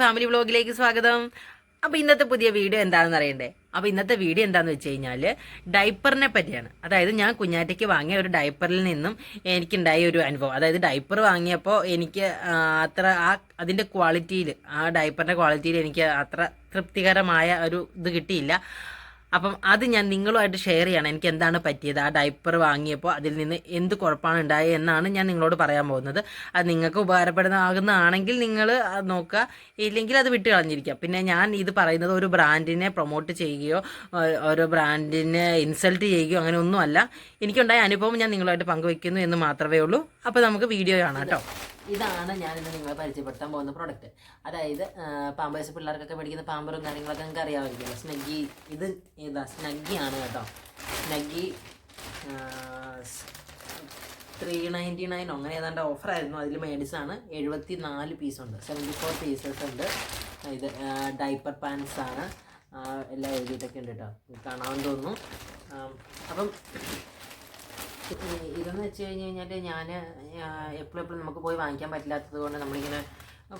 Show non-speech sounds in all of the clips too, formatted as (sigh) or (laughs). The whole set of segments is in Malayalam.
ഫാമിലി വ്ളോഗിലേക്ക് സ്വാഗതം. അപ്പോൾ ഇന്നത്തെ പുതിയ വീഡിയോ എന്താണെന്ന് അറിയണ്ടേ? അപ്പോൾ ഇന്നത്തെ വീഡിയോ എന്താണെന്ന് വെച്ച് കഴിഞ്ഞാൽ ഡൈപ്പറിനെ പറ്റിയാണ്. അതായത് ഞാൻ കുഞ്ഞാറ്റയ്ക്ക് വാങ്ങിയ ഒരു ഡൈപ്പറിൽ നിന്നും എനിക്കുണ്ടായ ഒരു അനുഭവം. അതായത് ഡൈപ്പർ വാങ്ങിയപ്പോൾ എനിക്ക് അത്ര ആ അതിന്റെ ക്വാളിറ്റിയിൽ ആ ഡൈപ്പറിന്റെ ക്വാളിറ്റിയിൽ എനിക്ക് അത്ര തൃപ്തികരമായ ഒരു ഇത് കിട്ടിയില്ല. അപ്പം അത് ഞാൻ നിങ്ങളുമായിട്ട് ഷെയർ ചെയ്യണം. എനിക്ക് എന്താണ് പറ്റിയത്? ആ ഡൈപ്പർ വാങ്ങിയപ്പോൾ അതിൽ നിന്ന് എന്ത് കുഴപ്പമാണ് ഉണ്ടായത് എന്നാണ് ഞാൻ നിങ്ങളോട് പറയാൻ പോകുന്നത്. അത് നിങ്ങൾക്ക് ഉപകാരപ്പെടുന്നതാകുന്നതാണെങ്കിൽ നിങ്ങൾ നോക്കുക. ഇല്ലെങ്കിൽ അത് വിട്ട് കളഞ്ഞിരിക്കുക. പിന്നെ ഞാൻ ഇത് പറയുന്നത് ഒരു ബ്രാൻഡിനെ പ്രൊമോട്ട് ചെയ്യുകയോ ഓരോ ബ്രാൻഡിനെ ഇൻസൾട്ട് ചെയ്യുകയോ അങ്ങനെ ഒന്നുമല്ല. എനിക്കുണ്ടായ അനുഭവം ഞാൻ നിങ്ങളുമായിട്ട് പങ്കുവയ്ക്കുന്നു എന്ന് മാത്രമേ ഉള്ളൂ. അപ്പോൾ നമുക്ക് വീഡിയോ കാണാം കേട്ടോ. ഇതാണ് ഞാനിന്ന് നിങ്ങളെ പരിചയപ്പെടുത്താൻ പോകുന്ന പ്രോഡക്റ്റ് അതായത് പാമ്പേഴ്സ് പിള്ളേർക്കൊക്കെ മേടിക്കുന്ന പാമ്പറും കാര്യങ്ങളൊക്കെ നിങ്ങൾക്ക് അറിയാമായിരിക്കും സ്നഗ്ഗി ഇത് ഏതാ സ്നഗ്ഗിയാണ് കേട്ടോ. സ്നഗ്ഗി ത്രീ നയന്റി നയൻ അങ്ങനെ ഏതാണ്ട് ഓഫറായിരുന്നു അതിൽ മേടിച്ചാണ് എഴുപത്തി നാല് പീസുണ്ട് സെവന്റി ഫോർ പീസസ് ഉണ്ട്. ഇത് ഡൈപ്പർ പാൻസ് ആണ്. എല്ലാം എഴുതിയിട്ടൊക്കെ ഉണ്ട് കേട്ടോ. കാണാൻ തോന്നുന്നു. അപ്പം ഇതെന്ന് വെച്ച് കഴിഞ്ഞ് കഴിഞ്ഞാൽ ഞാൻ എപ്പോഴും എപ്പോഴും നമുക്ക് പോയി വാങ്ങിക്കാൻ പറ്റില്ലാത്തത് കൊണ്ട് നമ്മളിങ്ങനെ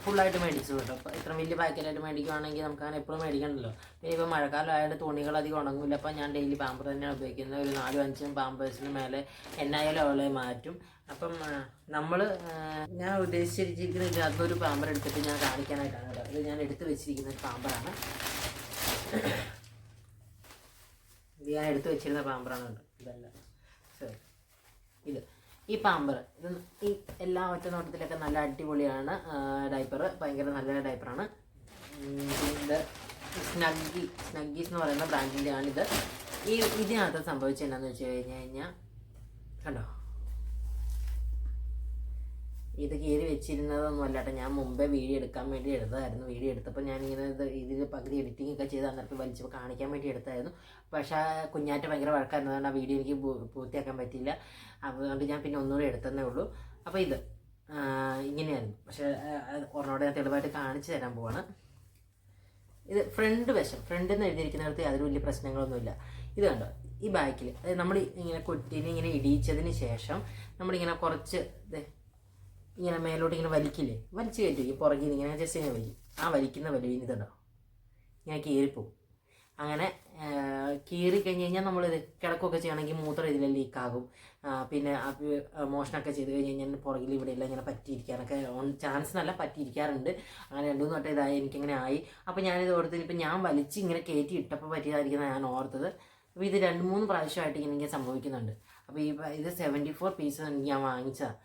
ഫുള്ളായിട്ട് മേടിച്ചു കേട്ടോ. അപ്പോൾ ഇത്ര വലിയ പാക്കറ്റായിട്ട് മേടിക്കുവാണെങ്കിൽ നമുക്ക് അങ്ങനെ എപ്പോഴും മേടിക്കണ്ടല്ലോ. പിന്നെ ഇപ്പോൾ മഴക്കാലം ആയതുകൊണ്ട് തുണികൾ അധികം ഉണങ്ങില്ല അപ്പോൾ ഞാൻ ഡെയിലി പാമ്പർ തന്നെയാണ് ഉപയോഗിക്കുന്നത്. ഒരു നാലും അഞ്ചും പാമ്പേഴ്സിന് മേലെ എണ്ണായാലും അവളെ മാറ്റും. അപ്പം നമ്മൾ ഞാൻ ഉദ്ദേശിച്ചിരിക്കുന്ന ഇതിനകത്തൊരു പാമ്പർ എടുത്തിട്ട് ഞാൻ കാണിക്കാനായിട്ടാണ് കേട്ടോ. ഇത് ഞാൻ എടുത്ത് വെച്ചിരിക്കുന്ന ഒരു പാമ്പറാണ് ഇത് ഞാൻ എടുത്ത് വെച്ചിരുന്ന പാമ്പറാണ് കേട്ടോ ഇതല്ല. ഈ പാമ്പർ ഇത് ഈ എല്ലാ ഒറ്റ നോട്ടത്തിലൊക്കെ നല്ല അടിപൊളിയാണ്. ഡൈപ്പർ ഭയങ്കര നല്ല ഡൈപ്പറാണ്. ഇത് സ്നഗ്ഗി. സ്നഗ്ഗീസ് എന്ന് പറയുന്ന ബ്രാൻഡിന്റെ ആണിത് ഈ ഇതിനകത്ത് സംഭവിച്ചത് വെച്ച് കഴിഞ്ഞ് കഴിഞ്ഞാൽ കണ്ടോ? ഇത് കീറി വെച്ചിരുന്നതൊന്നും അല്ല കേട്ടോ. ഞാൻ മുമ്പേ വീഡിയോ എടുക്കാൻ വേണ്ടി എടുത്തതായിരുന്നു. വീഡിയോ എടുത്തപ്പോൾ ഞാൻ ഇങ്ങനെ ഇത് ഇതിൽ പകുതി എഡിറ്റിംഗ് ഒക്കെ ചെയ്ത് അന്നേരത്ത് വലിച്ചപ്പോൾ കാണിക്കാൻ വേണ്ടി എടുത്തായിരുന്നു. പക്ഷേ ആ കുഞ്ഞാറ്റ ഭയങ്കര വഴക്കായിരുന്നതുകൊണ്ട് ആ വീഡിയോ എനിക്ക് പൂർത്തിയാക്കാൻ പറ്റിയില്ല. അതുകൊണ്ട് ഞാൻ പിന്നെ ഒന്നുകൂടെ എടുത്തതേ ഉള്ളൂ. അപ്പോൾ ഇത് ഇങ്ങനെയായിരുന്നു. പക്ഷേ ഒരെണ്ണോടെ ഞാൻ തെളിവായിട്ട് കാണിച്ചു തരാൻ പോവാണ്. ഇത് ഫ്രണ്ട് വശം ഫ്രണ്ട് എന്ന് എഴുതിയിരിക്കുന്നിടത്ത് അതിൽ വലിയ പ്രശ്നങ്ങളൊന്നുമില്ല. ഇത് കണ്ടോ? ഈ ബാക്കിൽ അതായത് നമ്മൾ ഇങ്ങനെ കുട്ടീനെ ഇങ്ങനെ ഇടിയിച്ചതിന് ശേഷം നമ്മളിങ്ങനെ കുറച്ച് ഇങ്ങനെ മേലോട്ട് ഇങ്ങനെ വലിക്കില്ലേ? വലിച്ച് കയറ്റും ഈ പുറകിൽ നിന്ന് ഇങ്ങനെ ജസ്റ്റ് ഇങ്ങനെ വലിക്കും. ആ വലിക്കുന്ന വലിവിന് ഇതുണ്ടോ ഇങ്ങനെ കീറിപ്പോവും. അങ്ങനെ കീറി കഴിഞ്ഞ് കഴിഞ്ഞാൽ നമ്മളിത് കിടക്കുകയൊക്കെ ചെയ്യണമെങ്കിൽ മൂത്രം ഇതിൽ ലീക്കാകും പിന്നെ മോഷണമൊക്കെ ചെയ്ത് കഴിഞ്ഞ് കഴിഞ്ഞാൽ പുറകിൽ ഇവിടെ എല്ലാം ഇങ്ങനെ പറ്റിയിരിക്കാനൊക്കെ ഓൺ ചാൻസ് നല്ല പറ്റിയിരിക്കാറുണ്ട്. അങ്ങനെ രണ്ടു മൂന്ന് വട്ടം ഇതായി എനിക്കിങ്ങനെ ആയി. അപ്പോൾ ഞാനിത് ഓർത്തത് ഇപ്പം ഞാൻ വലിച്ച് ഇങ്ങനെ കയറ്റി ഇട്ടപ്പോൾ പറ്റിയതായിരിക്കും ഞാൻ ഓർത്തത്. അപ്പോൾ ഇത് രണ്ട് മൂന്ന് പ്രാവശ്യമായിട്ട് ഇങ്ങനെ സംഭവിക്കുന്നുണ്ട്. അപ്പോൾ ഈ ഇത് സെവന്റി ഫോർ പീസ് ഞാൻ വാങ്ങിച്ചതാണ്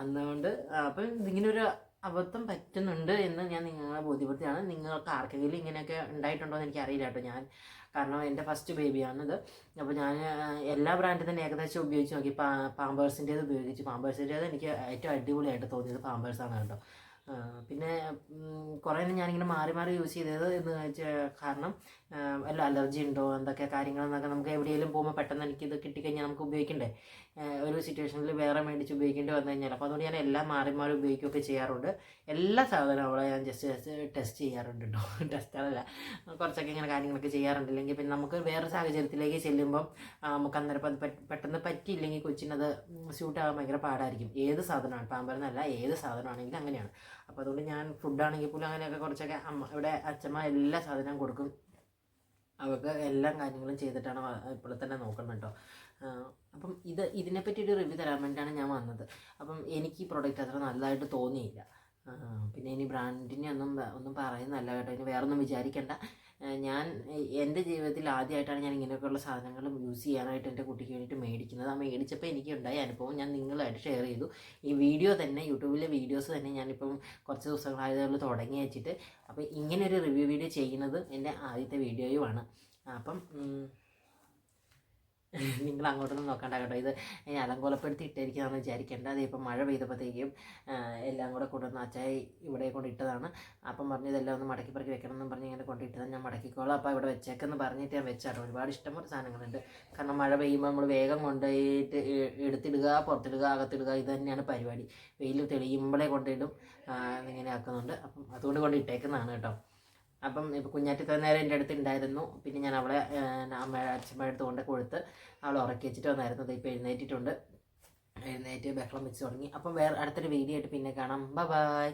അന്നുകൊണ്ട് അപ്പം ഇതിങ്ങനെ ഒരു അബദ്ധം പറ്റുന്നുണ്ട് എന്ന് ഞാൻ നിങ്ങളെ ബോധ്യപ്പെടുത്തിയാണ് നിങ്ങൾക്ക് ആർക്കെങ്കിലും ഇങ്ങനെയൊക്കെ ഉണ്ടായിട്ടുണ്ടോ എന്ന് എനിക്ക് അറിയില്ല കേട്ടോ ഞാൻ. കാരണം എന്റെ ഫസ്റ്റ് ബേബിയാണിത് അപ്പോൾ ഞാൻ എല്ലാ ബ്രാൻഡിൽ തന്നെ ഏകദേശം ഉപയോഗിച്ച് നോക്കി. പാമ്പേഴ്സിന്റേത് ഉപയോഗിച്ച്. പാമ്പേഴ്സിന്റേത് എനിക്ക് ഏറ്റവും അടിപൊളിയായിട്ട് തോന്നിയത് പാമ്പേഴ്സാണ് കേട്ടോ. പിന്നെ കുറേ ഞാനിങ്ങനെ മാറി മാറി യൂസ് ചെയ്തത് എന്ന് കാരണം വല്ല അലർജി ഉണ്ടോ? എന്തൊക്കെ കാര്യങ്ങളെന്നൊക്കെ നമുക്ക് എവിടെയെങ്കിലും പോകുമ്പോൾ പെട്ടെന്ന് എനിക്കിത് കിട്ടിക്കഴിഞ്ഞാൽ നമുക്ക് ഉപയോഗിക്കണ്ടേ? ഒരു സിറ്റുവേഷനിൽ വേറെ മേടിച്ച് ഉപയോഗിക്കേണ്ടി വന്നു കഴിഞ്ഞാൽ അപ്പോൾ അതുകൊണ്ട് ഞാൻ എല്ലാം മാറി മാറി ഉപയോഗിക്കുകയൊക്കെ ചെയ്യാറുണ്ട്. എല്ലാ സാധനവും അവളെ ഞാൻ ജസ്റ്റ് ടെസ്റ്റ് ചെയ്യാറുണ്ട് കേട്ടോ ടെസ്റ്റ് (laughs) അല്ല കുറച്ചൊക്കെ ഇങ്ങനെ കാര്യങ്ങളൊക്കെ ചെയ്യാറുണ്ട്. ഇല്ലെങ്കിൽ പിന്നെ നമുക്ക് വേറെ സാഹചര്യത്തിലേക്ക് ചെല്ലുമ്പം നമുക്ക് അന്നേരം അത് പെട്ടെന്ന് പറ്റിയില്ലെങ്കിൽ കൊച്ചിനത് സ്യൂട്ട് ആകാൻ ഭയങ്കര പാടായിരിക്കും. ഏത് സാധനമാണ്? പാമ്പരെന്നല്ല ഏത് സാധനമാണെങ്കിലും അങ്ങനെയാണ്. അപ്പോൾ അതുകൊണ്ട് ഞാൻ ഫുഡാണെങ്കിൽ പോലും അങ്ങനെയൊക്കെ കുറച്ചൊക്കെ അമ്മ ഇവിടെ അച്ഛമ്മ എല്ലാ സാധനവും കൊടുക്കും. അവർക്ക് എല്ലാ കാര്യങ്ങളും ചെയ്തിട്ടാണ് ഇപ്പോൾ തന്നെ നോക്കുന്നത് കേട്ടോ. അപ്പം ഇത് ഇതിനെപ്പറ്റി ഒരു റിവ്യൂ തരാൻ വേണ്ടിയിട്ടാണ് ഞാൻ വന്നത്. അപ്പം എനിക്ക് ഈ പ്രൊഡക്റ്റ് അത്ര നല്ലതായിട്ട് തോന്നിയില്ല. പിന്നെ ഇനി ബ്രാൻഡിനെ ഒന്നും ഒന്നും പറയുന്നതല്ല കേട്ടോ. ഇനി വേറെ ഒന്നും വിചാരിക്കേണ്ട ഞാൻ എന്റെ ജീവിതത്തിൽ ആദ്യമായിട്ടാണ് ഞാൻ ഇങ്ങനെയൊക്കെയുള്ള സാധനങ്ങളും യൂസ് ചെയ്യാനായിട്ട് എന്റെ കുട്ടിക്ക് വേണ്ടിയിട്ട് മേടിക്കുന്നത്. ആ മേടിച്ചപ്പോൾ എനിക്ക് ഉണ്ടായ അനുഭവം ഞാൻ നിങ്ങളായിട്ട് ഷെയർ ചെയ്തു. ഈ വീഡിയോ തന്നെ യൂട്യൂബിലെ വീഡിയോസ് തന്നെ ഞാനിപ്പം കുറച്ച് ദിവസങ്ങളായതുകൊണ്ട് തുടങ്ങി വെച്ചിട്ട്. അപ്പോൾ ഇങ്ങനെ ഒരു റിവ്യൂ വീഡിയോ ചെയ്യുന്നത് എന്റെ ആദ്യത്തെ വീഡിയോയുമാണ്. അപ്പം നിങ്ങൾ അങ്ങോട്ടൊന്നും നോക്കണ്ട കേട്ടോ. ഇത് അലങ്കോലപ്പെടുത്തി ഇട്ടിരിക്കുന്നതെന്ന് വിചാരിക്കേണ്ട. അത് ഇപ്പം മഴ പെയ്തപ്പോഴത്തേക്കും എല്ലാം കൂടെ കൊണ്ടുവന്ന് അച്ചായി ഇവിടെ കൊണ്ട് ഇട്ടതാണ്. അപ്പം പറഞ്ഞ് ഇതെല്ലാം ഒന്ന് മടക്കി പറക്കി വെക്കണം എന്ന് പറഞ്ഞ് ഇങ്ങനെ കൊണ്ടിട്ടതാണ് ഞാൻ മടക്കിക്കോളാം. അപ്പോൾ ഇവിടെ വെച്ചേക്കെന്ന് പറഞ്ഞിട്ട് ഞാൻ വെച്ചാട്ടോ. ഒരുപാട് ഇഷ്ടംപോലെ സാധനങ്ങളുണ്ട്. കാരണം മഴ പെയ്യുമ്പോൾ നമ്മൾ വേഗം കൊണ്ടുപോയിട്ട് എടുത്തിടുക പുറത്തിടുക അകത്തിടുക ഇത് തന്നെയാണ് പരിപാടി. വെയിൽ തെളിയുമ്പോഴേ കൊണ്ടിടും ഇങ്ങനെ ആക്കുന്നുണ്ട്. അപ്പം അതുകൊണ്ട് കൊണ്ട് ഇട്ടേക്കുന്നതാണ് കേട്ടോ. അപ്പം ഇപ്പോൾ കുഞ്ഞാറ്റി ഇത്ര നേരം എന്റെ അടുത്ത് ഉണ്ടായിരുന്നു പിന്നെ ഞാൻ അവളെ അമ്മ അച്ഛമ്മയുടെ അടുത്ത് കൊണ്ട് കൊടുത്ത് അവളെ ഉറക്കി വെച്ചിട്ട് വന്നായിരുന്നു. ഇപ്പോൾ എഴുന്നേറ്റിട്ടുണ്ട്. എഴുന്നേറ്റ് ബഹളം വെച്ച് തുടങ്ങി. അപ്പം വേറെ അടുത്തൊരു വീഡിയോ ആയിട്ട് പിന്നെ കാണാം. ബൈ.